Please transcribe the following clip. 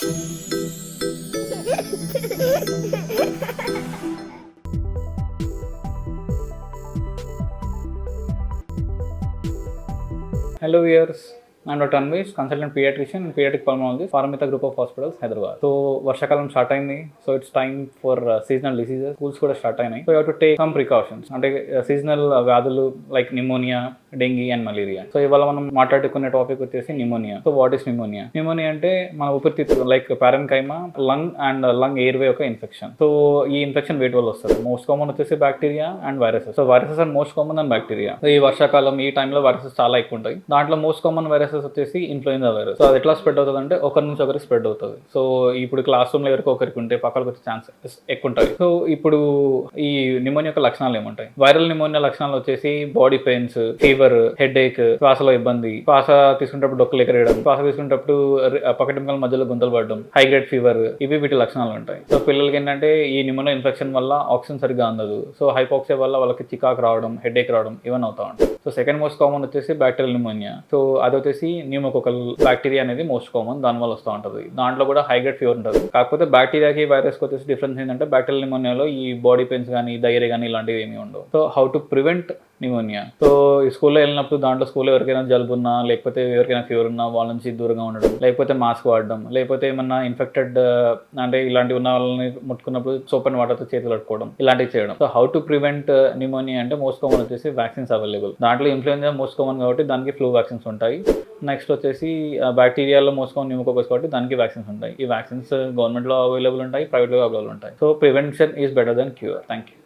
Hello viewers, and Dr. Anvesh, consultant pediatrician and pediatric pulmonologist, Paramita group of Hospitals, Hyderabad so వర్షాకాలం start అయింది. So it's time for seasonal diseases schools కూడా start అయినాయి. So you to take some precautions అంటే uh, seasonal uh, వ్యాధులు like pneumonia dengue and malaria so ఇవాళ మనం మాట్లాడుకునే topic వచ్చేసి pneumonia so what is pneumonia pneumonia అంటే మన ఊపిరితిత్తు like parenchyma lung and lung airway ఒక ఇన్ఫెక్షన్ సో ఈ ఇన్ఫెక్షన్ వేటి వల్ల వస్తుంది. మోస్ట్ కామన్ వచ్చేసి bacteria and viruses so viruses and most common and bacteria so ఈ వర్షాకాలం ఈ టైంలో వైరసెస్ చాలా ఎక్కువ ఉంటాయి. దాంట్లో మోస్ట్ కామన్ వైరస్ వైరసెస్ వచ్చేసి ఇన్ఫ్లుయెంజా వైరస్ సో అది ఎట్లా స్ప్రెడ్ అవుతుంది అంటే ఒకరి నుంచి ఒకరికి స్ప్రెడ్ అవుతుంది. సో ఇప్పుడు క్లాస్ రూమ్లో ఎవరికి ఒకరికి ఉంటే పక్కలకు వచ్చే ఛాన్సెస్ ఎక్కువ ఉంటాయి సో ఇప్పుడు ఈ నిమోనియా యొక్క లక్షణాలు ఏముంటాయి? వైరల్ నిమోనియా లక్షణాలు వచ్చేసి body pains fever head ache శ్వాసలో ఇబ్బంది. శ్వాస తీసుకునేటప్పుడు డొక్కలు ఎగరేయడం శ్వాస తీసుకునేటప్పుడు పకటింకల మధ్యలో గుంతలు పడడం హై గ్రేడ్ ఫీవర్ ఇవి వీటి లక్షణాలు ఉంటాయి. సో పిల్లలకి ఏంటంటే ఈ నిమోనియా ఇన్ఫెక్షన్ వల్ల ఆక్సిజన్ సరిగ్గా అందదు. సో హైపాక్సియా వల్ల వాళ్ళకి చికాకు రావడం హెడ్ ఏక్ రావడం ఇవన్నీ అవుతా ఉంటాయి. సో సెకండ్ మోస్ట్ కామన్ వచ్చేసి బ్యాక్టీరియల్ నిమోనియా సో అది వచ్చేసి న్యూమోకోకల్ బ్యాక్టీరియా అనేది మోస్ట్ కామన్ దాని వల్ల వస్తూ ఉంటుంది. దాంట్లో కూడా హైగ్రేడ్ ఫీవర్ ఉంటుంది. కాకపోతే బ్యాక్టీరియాకి వైరస్కి వచ్చేసి డిఫరెన్స్ ఏంటంటే బ్యాక్టీరియల్ నిమోనియాలో ఈ బాడీ పెయిన్స్ కానీ డైరియా కానీ ఇలాంటివి ఏమీ ఉండవు. So how to prevent pneumonia so ఈ స్కూల్లో వెళ్ళినప్పుడు దాంట్లో స్కూల్లో ఎవరికైనా జలుబు ఉన్నా లేకపోతే ఎవరికైనా ఫీవర్ ఉన్నా వాళ్ళ నుంచి దూరంగా ఉండడం లేకపోతే మాస్క్ వాడడం లేకపోతే ఏమన్నా ఇన్ఫెక్టెడ్ uh, అంటే ఇలాంటివి ఉన్న వాళ్ళని ముట్టుకున్నప్పుడు సోప్ అండ్ వాటర్తో చేతులు కట్టుకోవడం ఇలాంటివి చేయడం. So how to prevent pneumonia అంటే మోస్ట్ కామన్ వచ్చేసి వ్యాక్సిన్స్ అవైలబుల్ దాంట్లో ఇన్ఫ్లుయెన్జా మోస్ట్ కామన్ కాబట్టి దానికి ఫ్లూ వ్యాక్సిన్స్ ఉంటాయి. నెక్స్ట్ వచ్చేసి బ్యాక్టీరియాలో మోస్ట్ కామన్ న్యూమోకోకస్ కాబట్టి దానికి వ్యాక్సిన్స్ ఉంటాయి. ఈ వ్యాక్సిన్స్ గవర్నమెంట్లో అవైలబుల్ ఉంటాయి ప్రైవేట్లో అవైలబుల్ ఉంటాయి. So prevention is better than cure thank you